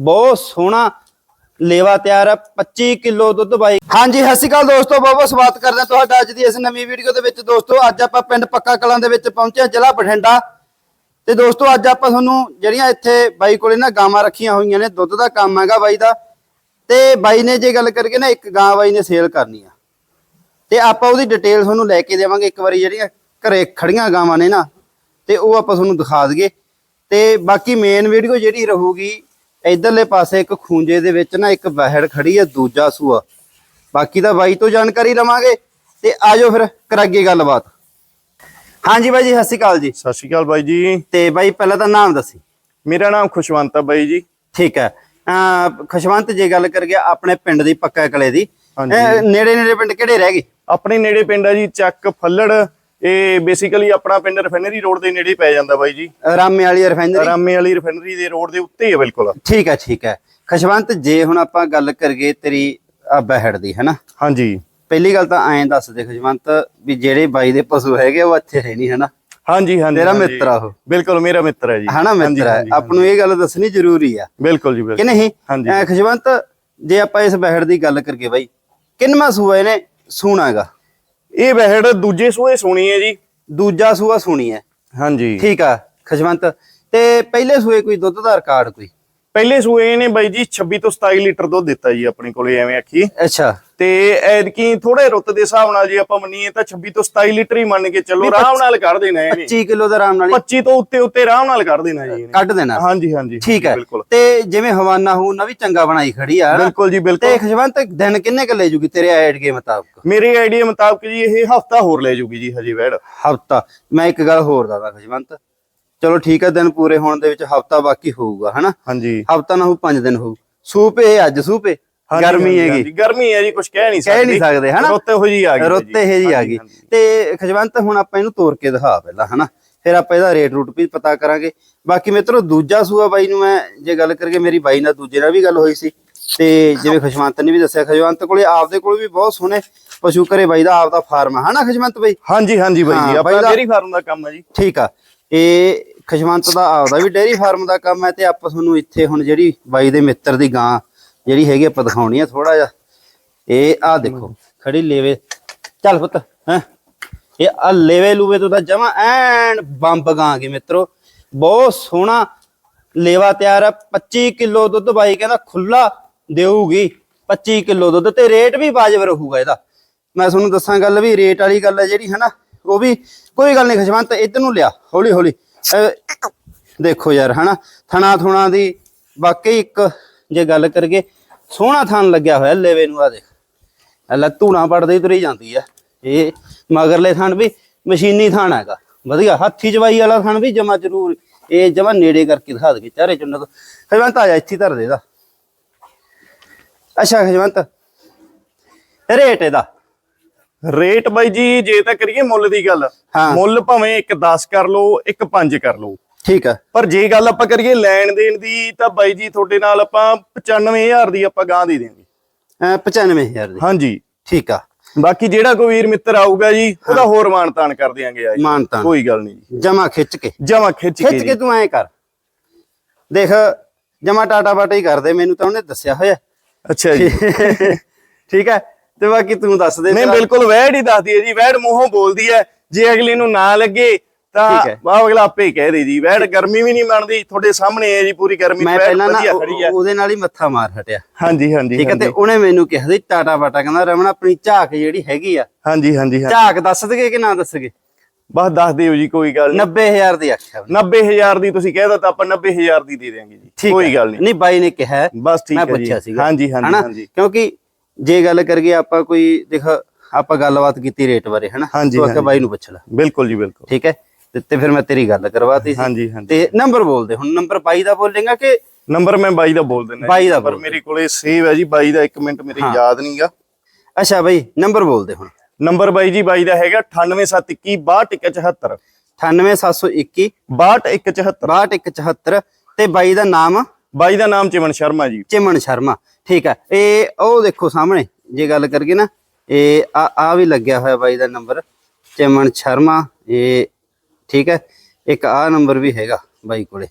ਬਹੁਤ ਸੋਹਣਾ ਲੇਵਾ ਤਿਆਰ ਹੈ 25 ਕਿਲੋ ਦੁੱਧ ਬਾਈ। ਹਾਂਜੀ, ਸਤਿ ਸ਼੍ਰੀ ਅਕਾਲ ਦੋਸਤੋ, ਬਹੁਤ ਬਹੁਤ ਸਵਾਗਤ ਕਰਦੇ ਹਾਂ ਤੁਹਾਡਾ ਅੱਜ ਦੀ ਇਸ ਨਵੀਂ ਵੀਡੀਓ ਦੇ ਵਿੱਚ। ਦੋਸਤੋ, ਅੱਜ ਆਪਾਂ ਪਿੰਡ ਪੱਕਾ ਕਲਾਂ ਦੇ ਵਿੱਚ ਪਹੁੰਚੇ ਹਾਂ, ਜ਼ਿਲ੍ਹਾ ਬਠਿੰਡਾ। ਤੇ ਦੋਸਤੋ, ਅੱਜ ਆਪਾਂ ਤੁਹਾਨੂੰ ਜਿਹੜੀਆਂ ਇੱਥੇ ਬਾਈ ਕੋਲੇ ਨਾ ਗਾਵਾਂ ਰੱਖੀਆਂ ਹੋਈਆਂ ਨੇ, ਦੁੱਧ ਦਾ ਕੰਮ ਹੈਗਾ ਬਾਈ ਦਾ। ਤੇ ਬਾਈ ਨੇ ਜੇ ਗੱਲ ਕਰਕੇ ਨਾ, ਇੱਕ ਗਾਂ ਬਾਈ ਨੇ ਸੇਲ ਕਰਨੀ ਆ। ਤੇ ਆਪਾਂ ਉਹਦੀ ਡਿਟੇਲ ਤੁਹਾਨੂੰ ਲੈ ਕੇ ਦੇਵਾਂਗੇ, ਇੱਕ ਵਾਰੀ ਜਿਹੜੀਆਂ ਘਰੇ ਖੜੀਆਂ ਗਾਵਾਂ ਨੇ ਨਾ, ਤੇ ਉਹ ਆਪਾਂ ਤੁਹਾਨੂੰ ਦਿਖਾ ਦਈਏ। ਤੇ ਬਾਕੀ ਮੇਨ ਵੀਡੀਓ ਜਿਹੜੀ ਰਹੂਗੀ ਇਧਰਲੇ ਪਾਸੇ ਇੱਕ ਖੂੰਜੇ ਦੇ ਵਿੱਚ ਨਾ ਇੱਕ ਬਹਿੜ ਖੜੀ ਹੈ ਦੂਜਾ ਸੂਆ। ਬਾਕੀ ਤਾਂ ਬਾਈ ਤੋਂ ਜਾਣਕਾਰੀ ਲਵਾਂਗੇ ਤੇ ਆਜੋ ਫਿਰ ਕਰਾਂਗੇ ਗੱਲਬਾਤ। ਹਾਂਜੀ ਬਾਈ ਜੀ ਸਤਿ ਸ਼੍ਰੀ ਅਕਾਲ ਜੀ। ਸਤਿ ਸ਼੍ਰੀ ਅਕਾਲ ਬਾਈ ਜੀ। ਤੇ ਬਾਈ ਪਹਿਲਾਂ ਤਾਂ ਨਾਮ ਦੱਸੀ। ਮੇਰਾ ਨਾਮ ਖੁਸ਼ਵੰਤ ਆ ਬਾਈ ਜੀ। ਠੀਕ ਹੈ। ਖੁਸ਼ਵੰਤ ਜੇ ਗੱਲ ਕਰ ਗਿਆ ਆਪਣੇ ਪਿੰਡ ਦੀ ਪੱਕਾ ਕਲੇ ਦੀ। ਨੇੜੇ ਨੇੜੇ ਪਿੰਡ ਕਿਹੜੇ ਰਹਿ ਗਏ? ਆਪਣੇ ਨੇੜੇ ਪਿੰਡ ਆ ਜੀ ਚੱਕ ਫੱਲੜ ਇਹ ਬੇਸਿਕਲੀ ਆਪਣਾ ਪਿੰਡ ਰਿਫਾਈਨਰੀ ਰੋਡ ਦੇ ਨੇੜੇ ਪੈ ਜਾਂਦਾ ਬਾਈ ਜੀ। ਰਾਮੇ ਵਾਲੀ ਰਿਫਾਈਨਰੀ ਰਾਮੇ ਵਾਲੀ ਰਿਫਾਈਨਰੀ ਦੇ ਰੋਡ ਦੇ ਉੱਤੇ ਹੀ ਆ ਬਿਲਕੁਲ। ਠੀਕ ਹੈ ਠੀਕ ਹੈ। ਖੁਸ਼ਵੰਤ ਜੇ ਹੁਣ ਆਪਾਂ ਗੱਲ ਕਰੀਏ ਤੇਰੀ ਆ ਬਹਿੜ ਦੀ ਹੈਨਾ? ਹਾਂਜੀ। ਪਹਿਲੀ ਗੱਲ ਤਾਂ ਐਂ ਦੱਸ ਦੇ ਖੁਸ਼ਵੰਤ ਵੀ ਜਿਹੜੇ ਬਾਈ ਦੇ ਪਸ਼ੂ ਹੈਗੇ ਉਹ ਇੱਥੇ ਹੈ ਨਹੀਂ ਹੈਨਾ? ਹਾਂਜੀ ਹਾਂਜੀ ਤੇਰਾ। ਮਿੱਤਰ ਆ ਉਹ। ਬਿਲਕੁਲ ਮੇਰਾ ਮਿੱਤਰ ਹੈ ਜੀ। ਹਨਾ ਮਿੱਤਰ ਹੈ? ਆਪ ਨੂੰ ਇਹ ਗੱਲ ਦੱਸਣੀ ਜ਼ਰੂਰੀ ਆ। ਬਿਲਕੁਲ ਜੀ ਕਿ ਬਿਲਕੁਲ ਨਹੀਂ? ਹਾਂਜੀ। ਖੁਸ਼ਵੰਤ ਜੇ ਆਪਾਂ ਇਸ ਬਹਿੜ ਦੀ ਗੱਲ ਕਰੀਏ ਬਾਈ ਕਿੰਨਵਾਂ ਸੂਆ ਇਹਨੇ ਸੂਣਾ ਹੈਗਾ? ਇਹ ਵਹਿੜ ਦੂਜੇ ਸੂਏ ਸੋਣੀ ਹੈ ਜੀ। ਦੂਜਾ ਸੂਆ ਸੁਣੀ ਹੈ। ਹਾਂਜੀ। ਠੀਕ ਆ ਖੁਸ਼ਵੰਤ ਤੇ ਪਹਿਲੇ ਸੂਏ ਕੋਈ ਦੁੱਧ ਦਾ ਰਿਕਾਰਡ ਕੋਈ? ਪਹਿਲੇ ਸੂਏ ਨੇ ਬਾਈ ਜੀ 26 ਤੋਂ 27 ਲੀਟਰ ਦੁੱਧ ਦਿੱਤਾ ਜੀ ਆਪਣੇ ਕੋਲੇ ਐਵੇਂ ਆਖੀ ਅੱਛਾ। ਤੇ ਐਤਕੀ ਥੋੜੇ ਰੁੱਤ ਦੇ ਹਿਸਾਬ ਨਾਲ ਜੇ ਆਪਾਂ ਮੰਨੀਏ ਤਾਂ 26 ਤੋਂ 27 ਲੀਟਰ ਹੀ ਮੰਨ ਕੇ ਚੱਲੋ ਆਰਾਮ ਨਾਲ ਕਰ ਦੇਣਾ ਇਹਨੇ 25 ਕਿਲੋ ਦਾ ਆਰਾਮ ਨਾਲ ਹੀ। 25 ਤੋਂ ਉੱਤੇ ਉੱਤੇ ਆਰਾਮ ਨਾਲ ਕਰ ਦੇਣਾ ਜੀ ਇਹਨੇ। ਕੱਢ ਦੇਣਾ। ਹਾਂਜੀ ਹਾਂਜੀ ਠੀਕ ਹੈ। ਬਿਲਕੁਲ। ਤੇ ਜਿਵੇਂ ਹਵਾਨਾ ਹੂਨਾ ਵੀ ਚੰਗਾ ਬਣਾਈ ਖੜੀ ਆ? ਬਿਲਕੁਲ ਜੀ ਤੇ ਬਿਲਕੁਲ ਖੁਸ਼ਵੰਤ ਦਿਨ ਕਿੰਨੇ ਕੁ ਲੈ ਜੂਗੀ ਤੇਰੇ ਆਈਡੀਆ ਮੁਤਾਬਕ? ਮੇਰੇ ਆਈਡੀਆ ਮੁਤਾਬਕ ਜੀ ਇਹ ਹਫਤਾ ਹੋਰ ਲੈ ਜੂਗੀ ਜੀ ਹਜੇ ਵੈੜ। ਹਫਤਾ। ਮੈਂ ਇੱਕ ਗੱਲ ਹੋਰ ਦੱਸਦਾ ਖੁਸ਼ਵੰਤ ਚਲੋ ਠੀਕ ਹੈ ਦਿਨ ਪੂਰੇ ਹੋਣ ਦੇ ਵਿੱਚ ਹਫਤਾ ਬਾਕੀ ਹੋਊਗਾ ਹਨਾ? ਹਾਂਜੀ। ਹਫਤਾ ਨਾ ਹੋ 5 ਦਿਨ ਹੋਊ। ਸੂਪ ਇਹ ਅੱਜ ਸੂਪ ਇਹ ਗਰਮੀ ਹੈਗੀ। ਗਰਮੀ ਹੈ ਜੀ ਕੁਝ ਕਹਿ ਨਹੀਂ ਸਕਦੇ ਕਹਿ ਨਹੀਂ ਸਕਦੇ। ਹਨਾ? ਰੁੱਤ ਇਹੋ ਜੀ ਆ ਗਈ ਰੁੱਤ ਇਹ ਜੀ ਆ ਗਈ। ਤੇ ਖਜਵੰਤ ਹੁਣ ਆਪਾਂ ਇਹਨੂੰ ਤੋੜ ਕੇ ਦਿਖਾ ਪਹਿਲਾਂ ਹਨਾ? ਫਿਰ ਆਪਾਂ ਇਹਦਾ ਰੇਟ ਰੂਟ ਵੀ ਪਤਾ ਕਰਾਂਗੇ। ਬਾਕੀ ਮਿੱਤਰੋ ਦੂਜਾ ਸੂਆ ਬਾਈ ਨੂੰ ਮੈਂ ਜੇ ਗੱਲ ਕਰਕੇ ਮੇਰੀ ਬਾਈ ਨਾਲ ਦੂਜੇ ਨਾਲ ਵੀ ਗੱਲ ਹੋਈ ਸੀ। ਤੇ ਜਿਵੇਂ ਖਜਵੰਤ ਨੇ ਵੀ ਦੱਸਿਆ ਖਜਵੰਤ ਕੋਲੇ ਆਪਦੇ ਕੋਲ ਵੀ ਬਹੁਤ ਸੋਹਣੇ ਪਸ਼ੂ ਘਰੇ ਬਾਈ ਦਾ ਆਪਦਾ ਫਾਰਮ ਹੈ ਹਨਾ ਖਜਵੰਤ ਬਾਈ? ਹਾਂਜੀ ਹਾਂਜੀ ਬਾਈ ਹਾਂ, ਜੀ ਦਾ- ਡੇਰੀ ਫਾਰਮ ਦਾ ਕੰਮ ਹੈ ਜੀ। ਠੀਕ ਆ। ਇਹ ਖਸਵੰਤ ਦਾ ਆਪਦਾ ਵੀ ਡੇਅਰੀ ਫਾਰਮ ਦਾ ਕੰਮ ਹੈ ਤੇ ਆਪਾਂ ਤੁਹਾਨੂੰ ਇੱਥੇ ਹੁਣ ਜਿਹੜੀ ਬਾਈ ਦੇ ਮਿੱਤਰ ਦੀ ਗਾਂ ਜਿਹੜੀ ਹੈਗੀ ਆਪਾਂ ਦਿਖਾਉਣੀ ਆ ਥੋੜਾ ਜਿਹਾ। ਇਹ ਆ ਦੇਖੋ, ਖੜੀ ਲੇਵੇ। ਚੱਲ ਪੁੱਤ, ਹੈ? ਇਹ ਆ ਲੇਵੇ ਲੂਵੇ ਤੋਂ ਤਾਂ ਜਮਾ ਐਨ ਬੰਬ ਗਾਂ ਗਏ ਮਿੱਤਰੋ। ਬਹੁਤ ਸੋਹਣਾ ਲੇਵਾ ਤਿਆਰ ਆ 25 ਕਿਲੋ ਦੁੱਧ ਬਾਈ ਕਹਿੰਦਾ ਖੁੱਲਾ ਦੇਊਗੀ। 25 ਕਿਲੋ ਦੁੱਧ ਤੇ ਰੇਟ ਵੀ ਵਾਜਬ ਰਹੂਗਾ ਇਹਦਾ। ਮੈਂ ਤੁਹਾਨੂੰ ਦੱਸਾਂ ਗੱਲ ਵੀ ਰੇਟ ਵਾਲੀ ਗੱਲ ਹੈ ਜਿਹੜੀ, ਹਨਾ? ਉਹ ਵੀ ਕੋਈ ਗੱਲ ਨਹੀਂ, ਖਸ਼ਵੰਤ ਇੱਧਰ ਨੂੰ ਲਿਆ ਹੌਲੀ ਹੌਲੀ ਅਹ ਦੇਖੋ ਯਾਰ, ਹਨਾ? ਥਣਾ ਥੁਣਾ ਦੀ ਵਾਕਈ ਇੱਕ ਜੇ ਗੱਲ ਕਰਗੇ ਸੋਹਣਾ ਥਣ ਲੱਗਿਆ ਹੋਇਆ ਲੇਵੇ ਨੂੰ ਆ ਦੇਖ। ਲੈ ਧੂਣਾ ਪੜਦੇ ਤੁਰੀ ਜਾਂਦੀ ਆ। ਇਹ ਮਗਰਲੇ ਥਣ ਵੀ ਮਸ਼ੀਨੀ ਥਣ ਹੈਗਾ। ਵਧੀਆ, ਹੱਥੀ ਜਵਾਈ ਵਾਲਾ ਥਣ ਵੀ ਜਮਾ ਜ਼ਰੂਰ, ਇਹ ਜਮਾ ਨੇੜੇ ਕਰਕੇ ਦਿਖਾ ਦੇ ਚਾਰੇ ਚੁੰਨ ਤੋਂ। ਖਜਵੰਤ ਆ ਜਾ, ਇੱਥੇ ਹੀ ਧਰ ਦੇ ਇਹਦਾ। ਅੱਛਾ, ਹਜਵੰਤ। ਰੇਟ ਇਹਦਾ। ਰੇਟ ਬਾਈ ਜੀ ਜੇ ਤਾਂ ਕਰੀਏ ਮੁੱਲ ਦੀ ਗੱਲ। ਮੁੱਲ ਭਾਵੇਂ ਇੱਕ 10 ਕਰ ਲਓ ਇੱਕ 5 ਕਰ ਲਓ। ਠੀਕ ਆ। ਪਰ ਜੇ ਗੱਲ ਆਪਾਂ ਕਰੀਏ ਲੈਣ ਦੇਣ ਦੀ ਤਾਂ ਬਾਈ ਜੀ ਤੁਹਾਡੇ ਨਾਲ ਆਪਾਂ 95000 ਦੀ ਆਪਾਂ ਗਾਂ ਦੇ ਦੇਵਾਂਗੇ ਅਹ 95000 ਦੀ। ਹਾਂਜੀ। ਠੀਕ ਆ। ਬਾਕੀ ਜਿਹੜਾ ਕੋਈ ਵੀਰ ਮਿੱਤਰ ਆਊਗਾ ਜੀ ਉਹਦਾ ਹੋਰ ਮਾਨਤਾਨ ਕਰ ਦਿਆਂਗੇ ਆ ਮਾਨਤਾਨ। ਕੋਈ ਗੱਲ ਨਹੀਂ ਜੀ। ਜਮਾ ਖਿੱਚ ਕੇ। ਜਮਾ ਖਿੱਚ ਕੇ ਖਿੱਚ। ਕੇ ਤੂੰ ਐ ਕਰ। ਦੇਖ ਜਮਾ ਟਾਟਾ ਬਾਟਾ ਹੀ ਕਰਦੇ ਮੈਨੂੰ ਤਾਂ ਉਹਨੇ ਦੱਸਿਆ ਹੋਇਆ। ਅੱਛਾ ਜੀ। ਠੀਕ ਹੈ ਤੇ ਬਾਕੀ ਤੂੰ ਦੱਸ ਦੇ ਨਹੀਂ ਬਿਲਕੁਲ ਵੈੜ ਹੀ ਦੱਸਦੀ ਹੈ ਜੀ ਵੈੜ ਮੂੰਹੋਂ ਬੋਲਦੀ ਹੈ। ਜੇ ਅਗਲੇ ਨੂੰ ਨਾ ਲੱਗੇ ਤਾਂ ਠੀਕ ਹੈ। ਵਾਹ ਅਗਲਾ ਆਪੇ ਹੀ ਕਹਿ ਦੇ ਜੀ ਵੈੜ ਗਰਮੀ ਵੀ ਨਹੀਂ ਮੰਨਦੀ ਤੁਹਾਡੇ ਸਾਹਮਣੇ ਹੈ ਜੀ ਪੂਰੀ ਗਰਮੀ ਮੈਂ ਪਹਿਲਾਂ ਨਾ ਉਹਦੇ ਨਾਲ ਹੀ ਮੱਥਾ ਮਾਰ ਹਟਿਆ। ਹਾਂਜੀ ਹਾਂਜੀ ਠੀਕ ਹੈ ਤੇ ਉਹਨੇ ਮੈਨੂੰ ਕਿਹਾ ਸੀ ਟਾਟਾ ਬਾਟਾ ਕਹਿੰਦਾ ਰਮਨ ਆਪਣੀ ਝਾਕ ਜਿਹੜੀ ਹੈਗੀ ਆ ਹਾਂਜੀ ਹਾਂਜੀ ਝਾਕ ਦੱਸ ਦਗੇ ਕਿ ਨਾ ਦੱਸਗੇ ਬਸ ਦੱਸ ਦਿਓ ਜੀ ਕੋਈ ਗੱਲ ਨਹੀਂ। 90000 ਦੀ ਆਖਿਆ ਉਹਨੇ। 90000 ਦੀ ਤੁਸੀਂ ਕਹਿ ਦੋ ਤਾਂ ਆਪਾਂ 90000 ਦੀ ਦੇ ਦਿਆਂਗੇ ਜੀ। ਕੋਈ। ਗੱਲ ਨਹੀਂ। ਨਹੀਂ ਬਾਈ ਨੇ ਕਿਹਾ ਬਸ ਠੀਕ ਹੈ ਜੀ। ਹਾਂਜੀ ਹਾਂਜੀ? ਹਾਂਜੀ। ਕਿਉਂਕਿ ਜੇ ਗੱਲ ਕਰੀਏ ਆਪਾਂ ਕੋਈ ਦੇਖ ਆਪਾਂ ਗੱਲਬਾਤ ਕੀਤੀ ਰੇਟ ਬਾਰੇ ਹਨਾ? ਤੂੰ ਆਖਿਆ। ਬਾਈ ਨੂੰ ਪੁੱਛ ਲੈ। ਬਿਲਕੁਲ ਜੀ ਬਿਲਕੁਲ। ਠੀਕ ਹੈ? ਤੇ ਫਿਰ ਮੈਂ ਤੇਰੀ ਗੱਲ ਕਰਵਾਤੀ ਸੀ। ਹਾਂਜੀ ਹਾਂਜੀ। ਤੇ ਨੰਬਰ ਬੋਲ ਦੇ ਹੁਣ ਨੰਬਰ ਬਾਈ ਦਾ ਬੋਲੇਗਾ ਕਿ ਨੰਬਰ ਮੈਂ ਬਾਈ ਦਾ ਬੋਲ ਦਿੰਦਾ ਬਾਈ ਦਾ ਪਰ ਮੇਰੇ ਕੋਲੇ ਸੇਵ ਹੈ ਜੀ ਬਾਈ ਦਾ 1 ਮਿੰਟ ਮੇਰੇ। ਯਾਦ ਨਹੀਂਗਾ ਅੱਛਾ ਬਾਈ ਨੰਬਰ ਬੋਲ ਦੇ ਹੁਣ। ਨੰਬਰ ਬਾਈ ਜੀ ਬਾਈ ਦਾ ਹੈਗਾ 98721 98721 6274 6174 ਤੇ ਬਾਈ ਦਾ ਨਾਮ? ਬਾਈ ਦਾ ਨਾਮ ਚਿਮਨ ਸ਼ਰਮਾ ਜੀ। ਚਿਮਨ ਸ਼ਰਮਾ। ਠੀਕ ਹੈ ਇਹ ਉਹ ਦੇਖੋ ਸਾਹਮਣੇ ਜੇ ਗੱਲ ਕਰੀਏ ਨਾ ਇਹ ਆ ਆ ਵੀ ਲੱਗਿਆ ਹੋਇਆ ਬਾਈ ਦਾ ਨੰਬਰ ਚਿਮਨ ਸ਼ਰਮਾ ਇਹ ਠੀਕ ਹੈ ਇੱਕ ਆ ਨੰਬਰ ਵੀ ਹੈਗਾ ਬਾਈ ਕੋਲੇ।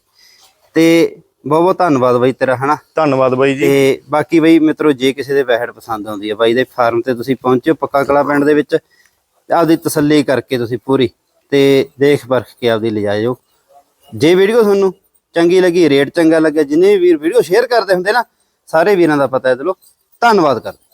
ਤੇ ਬਹੁਤ ਬਹੁਤ ਧੰਨਵਾਦ ਬਾਈ ਤੇਰਾ ਹਨਾ? ਧੰਨਵਾਦ ਬਾਈ ਜੀ। ਤੇ ਬਾਕੀ ਬਈ ਮਿੱਤਰੋ ਜੇ ਕਿਸੇ ਦੇ ਵਹਿੜ ਪਸੰਦ ਆਉਂਦੀ ਹੈ ਬਾਈ ਦੇ ਫਾਰਮ ਤੇ ਤੁਸੀਂ ਪਹੁੰਚੋ ਪੱਕਾ ਕਲਾ ਪਿੰਡ ਦੇ ਵਿੱਚ। ਆਪਦੀ ਤਸੱਲੀ ਕਰਕੇ ਤੁਸੀਂ ਪੂਰੀ ਤੇ ਦੇਖ ਪਰਖ ਕੇ ਆਪਦੀ ਲਿਜਾਇਓ ਜੇ ਵੀਡੀਓ ਤੁਹਾਨੂੰ ਚੰਗੀ ਲੱਗੀ ਰੇਟ ਚੰਗਾ ਲੱਗਿਆ ਜਿੰਨੇ ਵੀਰ ਵੀਡੀਓ ਸ਼ੇਅਰ ਕਰਦੇ ਹੁੰਦੇ ਨਾ ਸਾਰੇ ਵੀਰਾਂ ਦਾ ਪਤਾ ਹੈ। ਚਲੋ ਧੰਨਵਾਦ ਕਰਦੇ